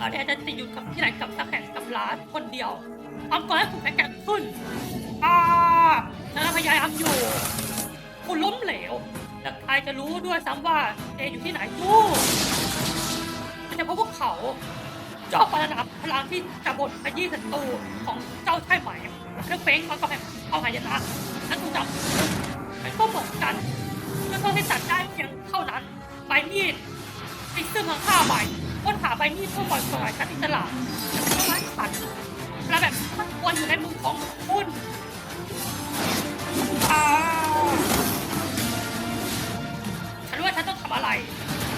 อาแทนจะติดอยู่กับที่ไหนกับตะแคงกับร้านคนเดียวความกดดันถูกแข็งขึ้นอ่าฉันพยายามอยู่ คุณล้มเหลวและใครจะรู้ด้วยซ้ำว่าเออยู่ที่ไหนดูแต่เพราะพวกเขาเจ้าปรนับพลังที่จะบดขยี้ศัตรูของเจ้าใช่ไหมเครื่องเฟ้งมันก็แห่เอาหายนะนั่นถูกจับมันก็เหมือนกันก็ต้องให้ตัดได้เพียงเท่านั้นใบมีด ติดซึ่งข้างข้าใบค้นหาใบมีดเพื่อปล่อยปล่อยชั้นอิสระแต่ไม่ร้ายสัตว์และแบบมันควรอยู่ในมือของคุณอ่าฉันรู้ว่าฉันต้องทำอะไร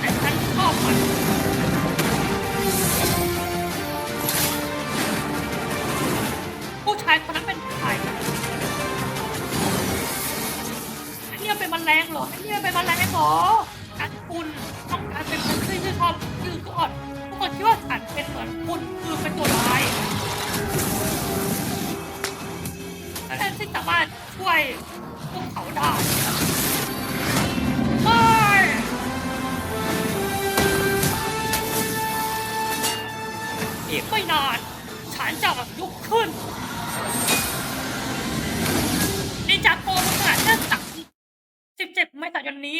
แต่ฉันชอบมันผู้ชายคนนั้นเป็นใครอันนี้เป็นแมลงเหรออันนี้เป็นแมลงเหรอฉันคุณต้องการเป็นคนที่ชื่อบยืนก่อนทุก คนคิดว่าฉันเป็นเหมือนคุณคือเป็นตัวร้ายแทนที่สามารช่วยพวกเขาได้ไอีกไม่นาน ฉันจะยุกขึ้นนินจาโกมขนาดเส้นตัก17 ไม่ต่ดยันนี้